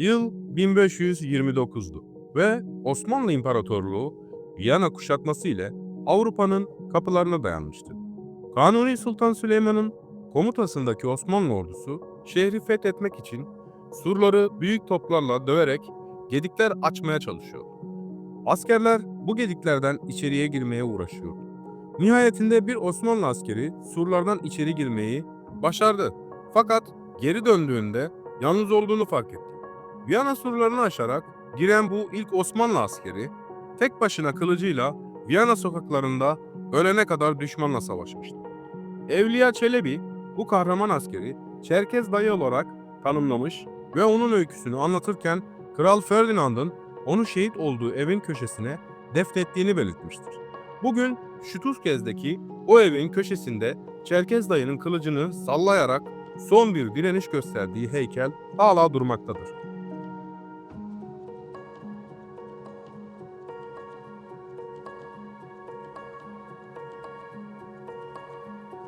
Yıl 1529'du ve Osmanlı İmparatorluğu Viyana kuşatması ile Avrupa'nın kapılarına dayanmıştı. Kanuni Sultan Süleyman'ın komutasındaki Osmanlı ordusu şehri fethetmek için surları büyük toplarla döverek gedikler açmaya çalışıyor. Askerler bu gediklerden içeriye girmeye uğraşıyor. Nihayetinde bir Osmanlı askeri surlardan içeri girmeyi başardı. Fakat geri döndüğünde yalnız olduğunu fark etti. Viyana surlarını aşarak giren bu ilk Osmanlı askeri tek başına kılıcıyla Viyana sokaklarında ölene kadar düşmanla savaşmıştı. Evliya Çelebi bu kahraman askeri Çerkez dayı olarak tanımlamış ve onun öyküsünü anlatırken Kral Ferdinand'ın onu şehit olduğu evin köşesine defnettiğini belirtmiştir. Bugün Şutuzkez'deki o evin köşesinde Çerkez dayının kılıcını sallayarak son bir direniş gösterdiği heykel hala durmaktadır.